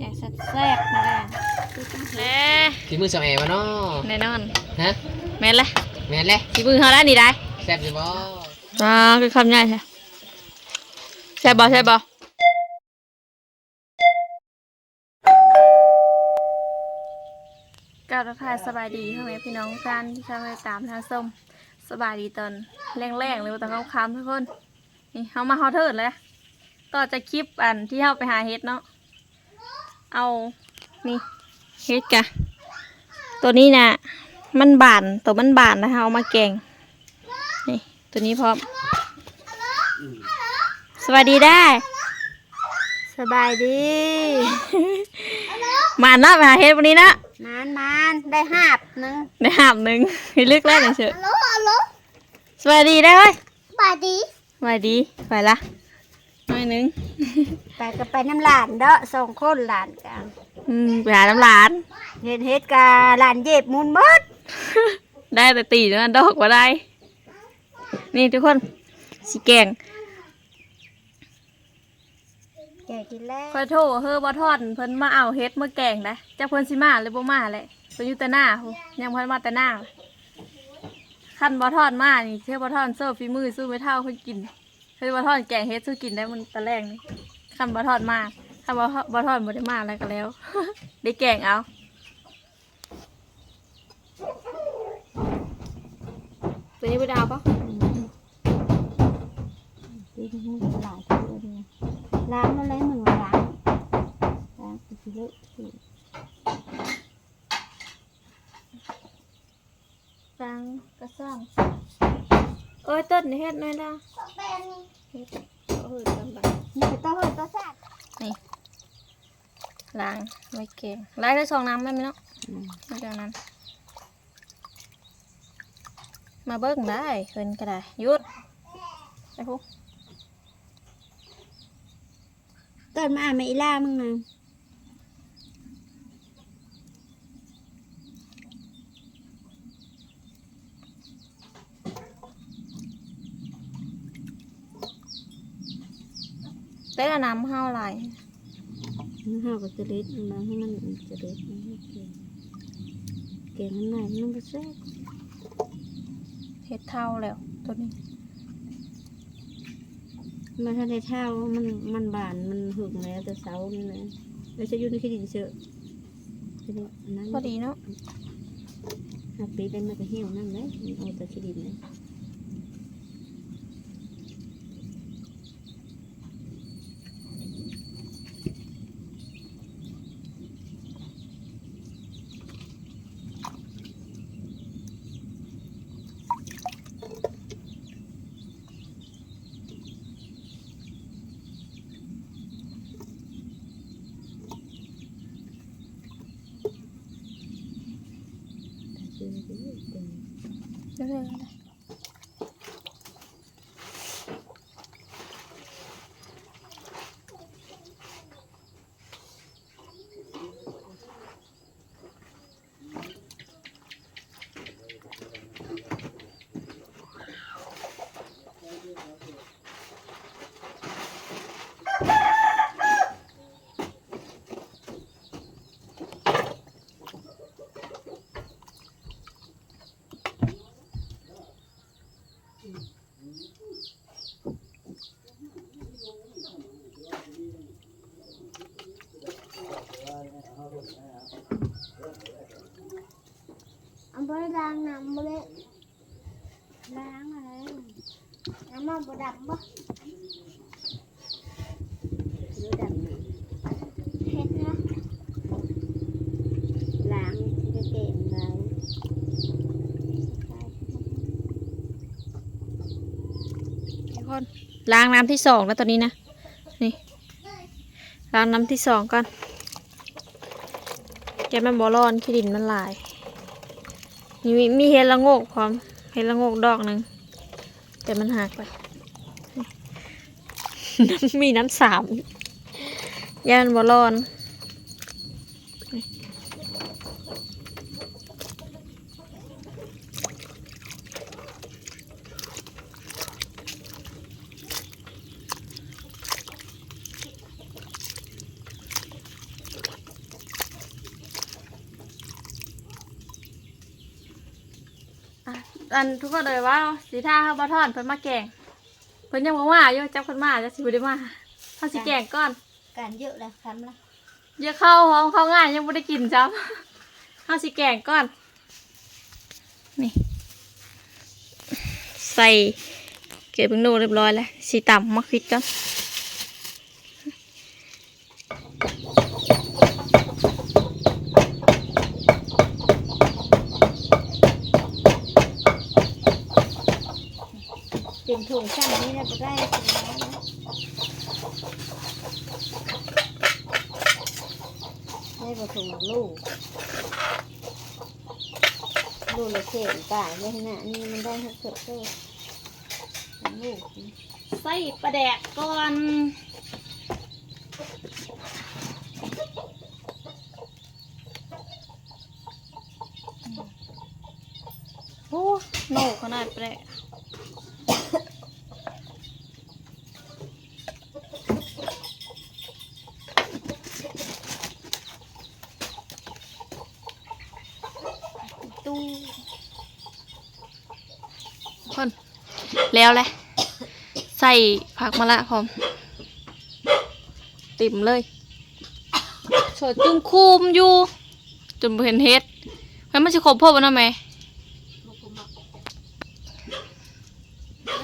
แกงแซ่บๆมาแล้วแน่ฝีมือสมัยวะเนาะแน่นอน ฮะแม่นละแม่นเลยที่มือเขาได้นี่ได้แซ่บอยู่บ่อ่าคือคำใหญ่ใช่แซ่บบ่แซ่บบ่กล่าวทักทายสบายดีพ่อแม่พี่น้องกันที่เข้ามาตามทางส้มสบายดีตอนแรงๆเลยว่าตอนค่ำๆทุกคน นี่เขามาฮอตเทิร์ดเลยต่อจากคลิปอันที่เขาไปหาเฮ็ดเนาะ เอานี่เฮ็ดกะ ตัวนี้นะมันบานตัวมันบานนะคะเอามาแกงนี่ตัวนี้พร้อม สวัสดีได้ สบายดี มาเนาะไปหาเฮ็ดวันนี้เนาะนานนานได้หาบหนึ่งได้หาบหนึ่งให้ลึกแล้วหน่อยเถอะฮัลโหลฮัลโหลสวัสดีได้เว้ยบายดีสวัสดีไปละห น่อยหนึ่งไปก็ไปน้ำหลานเด้อสองคนหลานกันอืมไปหาน้ำหลานเฮ็ดเฮ็ดกะหลานเย็บมูลเบิดได้แต่ตีนะดอกว่าได้ นี่ทุกคนสีแกงแกกินแล้วคอยโทรเฮอบ่ทอดเพิ่นมาเอาเฮ็ดมาแกงได้จักเพิ่นสิมาหรือบ่มาแหละเพิ่นอยู่แต่หน้าพู้นยังเพิ่นมาแต่หน้าคันบ่ทอดมานี่เชื่อบ่ทอดเสิร์ฟฝีมือสู้ไม่เท่าเพิ่นกิน เพิ่นบ่ทอดแกงเฮ็ดสู้กินได้มันตะแรงนี่คันบ่ทอดมาคันบ่บ่ทอดบ่ได้มาแล้วก็แล้ว ได้แกงเอาตัวนี้บ่ดาวปะตีมูลหลายตัวเลยล้างแล้วเลยมึงล้างล้างสิเลอะสิฟังกระซ่อง เอ้ยต้นนี่เฮ็ดหน่อยนะเฮ็ดเอาเฮ็ดกันบัดนี่ก็ต้องเฮ็ดตัวแซ่บล้างไม่เก่งล้างได้สองน้ำได้ไหมเนาะไม่เดี๋ยวนั้น มาเบิ้งได้เพิ่นก็ได้หยุดไปพุก ต้นมาอ่านมาอีล่ามึงนะ ได้ละน้ำห้าวไหลายมันห่อกับจะเล็ดมาให้มันจะเล็ดมันให้เก่งเก่งมันไหนมันก็แซ่บเฮ็ดเท่าแล้วตัวนี้มันถ้าได้เท่ามันมันบานมันหึงแล้วแต่เสานี่นะแล้วจะอยู่ในขี้ดินเชอะขี้ดินอันนั้นพอดีเนาะหักปีได้มันก็เหี่ยวนั่นเลยมันเอาแต่ขี้ดินเลย เรื่อยๆเอาไปล้างน้ำเลยล้างอะไรน้ำมันบดำปะ ดำนะเฮ็ดนะล้างจะเก่งเลยทุกคนล้างน้ำที่สองแล้วตัวนี้นะ นี่ ล้างน้ำที่สองก่อน แกมันบอร้อนขี้ดินมันหลาย นี่มีมีเห็ดละโงกพร้อม เห็ดละโงกดอกหนึ่ง แต่มันหักไป มีน้ำสาม ย่านบอลอนอันทุกคนเลยว่าสีท่าเขาบาทอนเพิ่นมาแกงเพิ่นยังบอกว่าโยจับคนมาจะสิบได้มาเขาสีแกงก้อน การเยอะแล้วคำละเยอะเข้าหอมเข้าง่ายยังบ่ได้กินจ้ำเขาสิแกงก่อน นี่ ใส่เกลือเพิ่งนูเรียบร้อยแล้วสีต่ำมักพริกก่อนเป็นถุงช่างนี้นะได้ได้ประถุงลูก ลูกละเข่งป่าเลยนะนี่มันได้ทั้งเกิดเลยลูกใส่ปลาแดกก่อนโอ้โนขนาดแปลก แล้วแหละใส่ผักมะละพร้อม ติ่มเลยสดจุ่มคุมอยู่จนบ่เห็นเฮ็ดมันมันจะครบพบนะแม่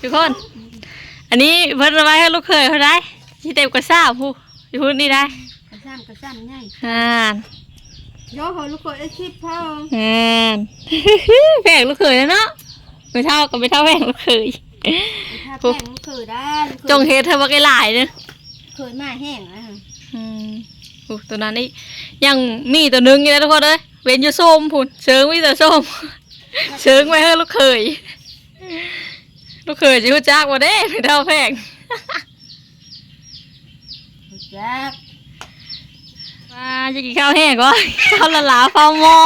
ทุกคน อันนี้เพิ่นเอาไว้ให้ลูกเคยเขาได้ที่เต็มกระซ่าผู้อยู่พูดนี่ได้กระซ้ำกระซ้ำง่ายอ่านย่อเขาลูกคนไอ้ชิดพ่ออ่านแพงลูกเคยแล้วเนาะไม่เท่ากับไม่เท่าแพงลูกเคย ถ้าแป้งมันคือได้จงเฮ็ดเธอว่าไกหลายเด้อเคยมาแห้งอะอืมโอ้ตัวนั้นนี่ยังมีตัวหนึงอยู่นะทุกคนเอ้ยเว้นอยู่ส้มพุ่นเชิงมีแต่ส้มเชิงไว้ให้ลูกเคยลูกเคยจะรู้จักว่าเด้ไม่เท่าแพงจักมาจะกินข้าวแห้งก่อน ข้าวละลาฟาวหมอ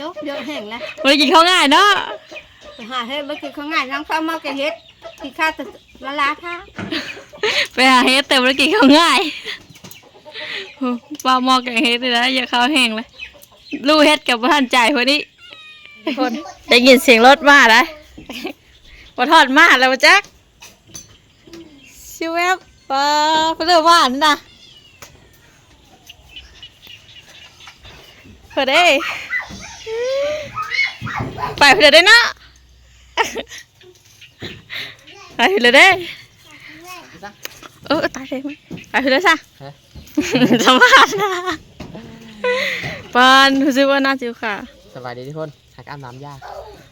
ยกยกแห้งแล้ววันนี้กินข้าวง่ายเนาะ ไปหาเฮ็ดบ่คือเขาง่ายน้องฟ้ามาแกเฮ็ดกินข้าวแต่ละลาท่าไปหาเฮ็ดแต่วันนี้กินข้าวง่ายโอ้ปลาหมอแกงเฮ็ดเลยนะอย่าข้าวแห้งเลยลูกเฮ็ดกับพ่านจ่ายพอดีทุกคนได้ยินเสียงรถมาแล้วปทอดมาแล้วบ่จักชิวแวบปลาไปเรื่อยว่านี่นะเพื่อได้ไปเพื่อได้เนาะไปเพื่อได้เออตายเลยไหมไปเพื่อได้ซะฮะสมาธินะปานรู้สึกว่าน่าจิวค่ะสบายดีทุกคนหักอ้ามน้ำยาก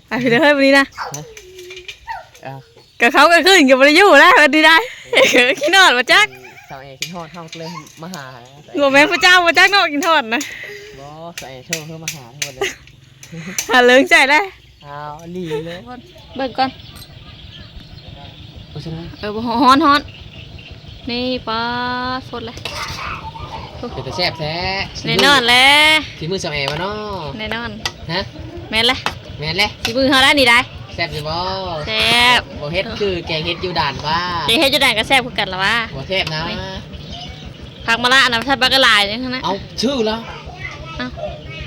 ไปเพื่อได้วันนี้นะเออกับเขาก็ขึ้นกับบริยูแล้ววันนี้ได้ขี้นอดมาจักสาวเอขึ้นทอดเท่าเลยมาหาโมแม่นพระเจ้ามาจักนอกกินทอดนะบอสาวเอเชิญเพื่อมาหาทุกคนเลยหาเลิงใจได้ เอาลีเลยเบิ่งก่อนโอ้ชนะเออบ่ฮ้อนฮ้อนนี่ปลาสดเลยเป็นแต่แซ่บแท้แน่นอนแล้วฝีมือสาวเอมาเนาะแน่นอนฮะแม่นเลยแม่นเลยสีมือเขาได้นี่ได้แซ่บสิบอแซ่บบ่เฮ็ดคือแกงเฮ็ดอยู่ด่านว่าเจ๊ให้จุดแดงก็แซ่บคือกันละวะบ่แซ่บนะผักมะละอันนั้นใส่ปลากระหลายนี่นะเอาชื่อแล้ว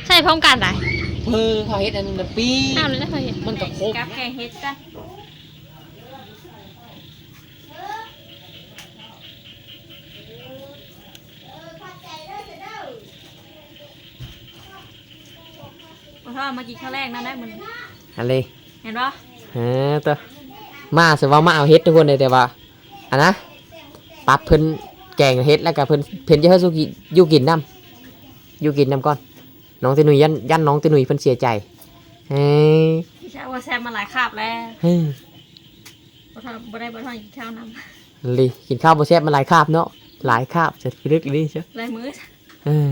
ใส่พร้อมกันได้ เพื่อพอเฮ็ดอันนึงละปี อ้าวเลยนะเคยเห็นมันก็ครบ กับแกงเฮ็ดกันพอทอดมากินข้าวแรกนั่นได้มันอะไรเห็นปะฮะตัวมาสิว่ามาเอาเฮ็ดทุกคนเลยแต่ว่าอันนะปรับเพิ่นแกงเฮ็ดแล้วก็เพิ่นเพิ่นจะให้สุกิอยู่กินน้ำอยู่กินน้ำก่อน น้องติหนุยยันยันน้องติหนุยเพิ่นเสียใจเฮ้ยใช่ว่าแซ่บมาหลายคาบแล้วเฮ้ยพอทอดบ่ได้บ่ทอดกินข้าวน้ลีกินข้าวบ่แซ่บมาหลายคาบเนาะหลายคาบจะลึกอีนี่เชียวำลายมือเออ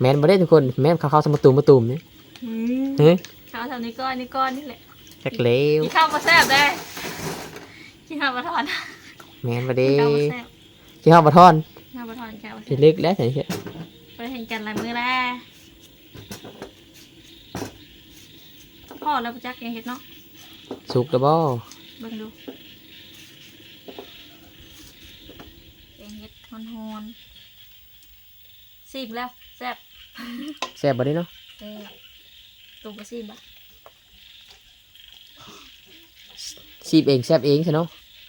แม่นบ่ได้ทุกคนแม่นข้าวข้าวสมตูมมาตูมนี่อืมเฮ้ยข้าวแถวนี้ก้อนนี่ก้อนนี่แหละจักเลวกินข้าวมาแซ่บได้กินข้าวมาทอดแม่นบ่กิได้นข้าวมาแซ่บกินข้าวบ่ทอนข้าวมาทอดข้าวมาแซ่สิบลึกแล้วจังซี่ ไปเห็นกันลายมือแล้วพ่อแล้วจักยังเห็ดเนาะสุกแล้วบ่เบิ่งดูแกงเห็ดฮอนฮอนๆสิบแล้วแซ่บแซ่บบ่ได้เนาะแเออตุ่มกระซีบะซีบเองแซบเองใช่เนาะ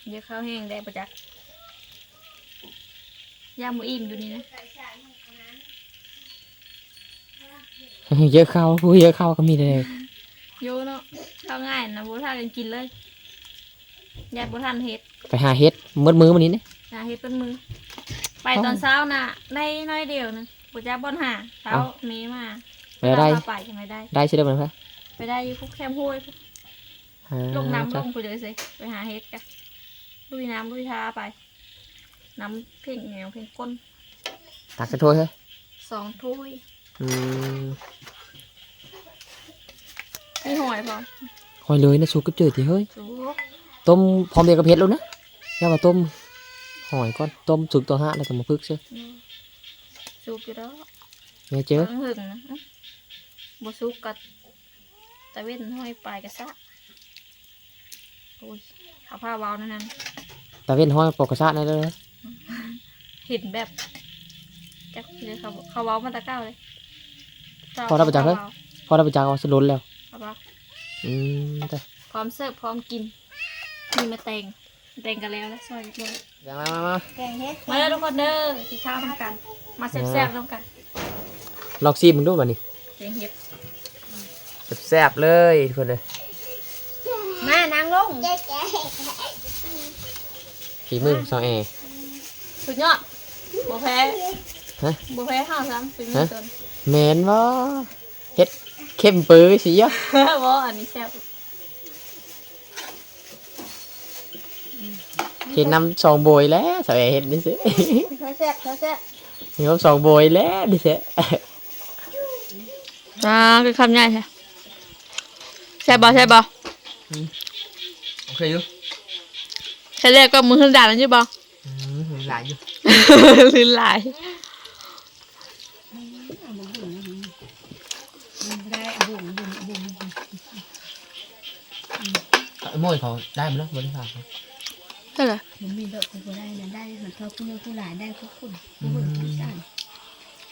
เดี๋ยวข้าวแห้งได้ประจักษ์ย่างหมูอิ่มอยู่นี่นะ เยอะเข้าผู้เยอะเข้าก็มีเลยโยเนาะข้าวง่ายนะโบท่ากันกินเลยยายโบท่านเฮ็ดไปหาเฮ็ดมืดมือมันนี้นะนะเฮ็ดเป็นมือ ไปตอนเช้าน่ะได้น้อยเดียวนึงปุจ้าบอนหาเช้านี้มาไปได้เวลาพาไปยังไม่ได้ได้ใช่ไหมมันคะไปได้อยู่พวกแคมห้วยพวกอ่าลงน้ำลจ้ะงไปเลยสิไปหาเฮ็ดกันลุยน้ำลุยทาไป น้ำเพ่งเหนียวเพ่งก้นตักกระถ้วยเฮ้ยสองถ้วย อืมมีหอยพอคอยเลยนะสุกกับเจอทีเฮ้ยสุกต้มพร้อมเดียวกับเผ็ดแล้วนะอย่ามาต้มหอยก่อนต้มสุกตัวห้าแล้วก็มาพึกใช่สุกอยู่แล้วเนี่ยเจอหึงนะอื้อบสุกกัดตะเว้นห้อยปลายกระซะโอ้ยเอาผ้าวาวนั่นนั่นตาเว้นห้อยปอกกระซะนั่นเลยเห็นแบบจักเลยเขาเขาเว้ามาตะเก้าเลย พอได้ประจักษ์เลยพอได้ไปจากเอาสลุนแล้วเอาเว้าอืมแต่พร้อมเสิร์ฟพร้อมกินมีมาแตงแตงกันแล้วแล้วซอยด้วยมามามาแกงเฮ็ดมาเด้อทุกคนเด้อกินข้าวทำกัน มาแซ่บๆร่วมกันลองซีมึงดูมานี่เสียงเห็ดแซ่บๆเลยทุกคนเลยมานางลงฝีมือสองแอร์สุดยอดบัวแพ้ ฮะบัวแพ้ข้าวซ้ำเป็นมืฮะอตนแมนว่าเฮ็ดเข้มปื้อสิยะบ่อันนี้แซ่บเฮ็ดน้ำสองโบยแล้วสาวแอร์เฮ็ดนี่สิเขาแซ่บเขาแซ่บมีคำสองโบยแล้วนี่สิอ่าคือคำใหญ่ใช่แซ่บบ่แซ่บบ่โอเคอยู่แค่แรกก็มือขึ้นด่านแล้วใช่บ่อืมหลายอยู่ลื่นไหลาย ได้บุ่มบุ่มบุ่ม ไอ้โมยเขาได้มั้ยเนาะบริษัทเขาใช่เหรอมันมีดอกกูได้นะได้เหมือนเขาผู้เลี้ยงผู้หลานได้ทุกคนผู้คนทุกท่าน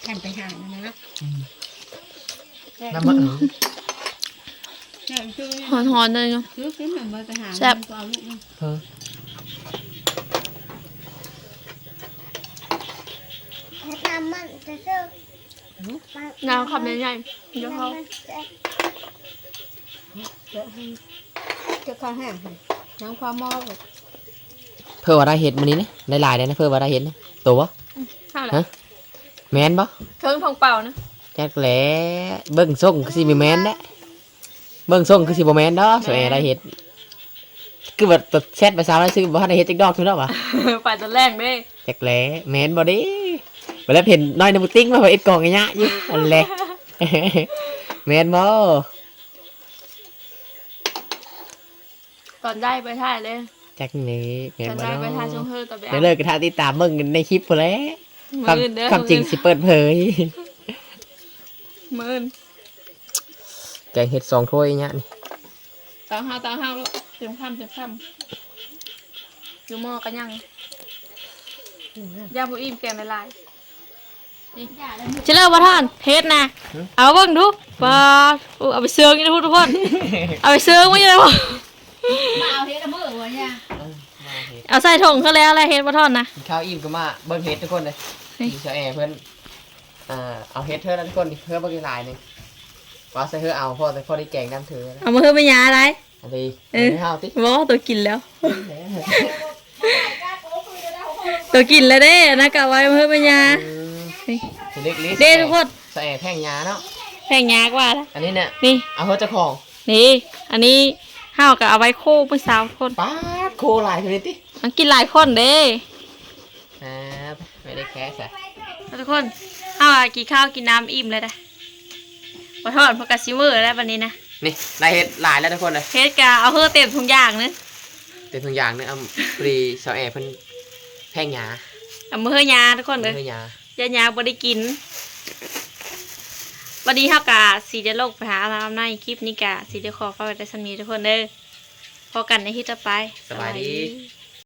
กันไปหานะนะน้ำมันเออแซ่บชื่อหอนหอนๆเลยเนาะชื่อขึ้นแบบมาไปหาแซ่บก็เอาลูกมาเออน้ำมันจะเชื่อน้ำคำใหญ่ๆเดี๋ยวเขาเดี๋ยวให้เจะข้าวแห้งให้น้ำความหม้อแบบเพื่อว่าได้เห็ดมันนี้นะได้หลายเลยนะเพื่อว่าได้เห็ดนะตัววะข้าวแหละฮะแมนปะเทิงทองเปล่านะจักแหล้เบิ้งส่งคือสิมีแมนเด้เบิ้งส่งคือสิบ่แมนเด้อสวยได้เห็ดคือแบบตัวแชทไปสาวแล้วซื้อบ่ทันได้เห็ดจักดอกทุนดอกวะไปตอนแรกเด้จักแหล้แมนบ่เดิบ่แล้วเห็นน้อยในบุติ้งมาว่าเอ็ดกล่องอย่างเงี้ยอยู่อันแหละแมนบ่ ตอนได้ไปถ่ายเลยจักนี่แมนตอนบ่ได้เนาะไปถ่ายช่วงเธอต่อไปเดี๋ยวเลิกกันทาติดตามเบิ่งกันในคลิปพุ่นแหล้วมืความออื่นเด้อความจริงสิเปิดเผยมืออื่นแกงเห็ดสองถ้วยเนี่ยนี่ตามห้าวตามห้าวแล้วเต็มข้ามเต็มข้ามอยู่หม้อกันยังยาบุอิ่มแกงละลายนี่จะเลิกว่าท่านเทสนะเอาเบิ่งดูปาดอู้เอาไปเสืองนี่นะทุกคน เอาไปเสืองไม่ใช่หรอ มาเอาเฮ็ดมือวะเนี่ยเอาใส่ถุงเขาแล้วอะไรเฮ็ดว่าท่อนนะข้าวอิ่มก็มาเบิ่งเห็ดทุกคนเลยนี่ดีเชแอร์เพื่อนอ่าเอาเห็ดเธอแล้วทุกคนดิเพื่อเบิ่งหลายหนึงว่าใส่เธอเอาพ่อแต่พ่อได้แกงน้ำเธอนะเอามาเพิ่มเป็นยาอะไรอันนี้เออไม่เอาติวอตัวกินแล้ว ตัวกินแล้วเด้นะกะไว้มาเพิ่มเป็นยาอืมนี่เล็กลิสเด้ทุกคนใส่แอร์แท่งยาเนาะ แพงยากว่านะอันนี้เนี่ยนี่เอาเพื่อเจ้าของนี่ อันนี้ ห้าวกับเอาไว้โค้เมื่อเช้าทุกคนป้าดโคหลายคนนี้ติมันกินหลายคนเด้อ่าไม่ได้แค่ใส่ทุกคนห้าวอะกินข้าวกินน้ำอิ่มเลยนะขอโทษเพราะกะซิเวอร์แล้ววันนี้นะนี่ได้เห็ดหลายแล้วทุกคนเลยเฮ็ดกะเอาเพิ่มเต็มทุกอย่างนึงเป็นทุกอย่างเนี่ยเอาฟรีเชแอร์เพิ่นแท่งยาเอามาเพิ่มยาทุกคนเลยเพื่อยา ยายาบ่ได้กิน วันนี้เฮากะสีจะลงไปหาอาบน้ำในคลิปนี้กะสีจะขอฝากไว้แต่สำนีทุกคนเด้อพอกันในที่ต่อไป สบายดีสบาย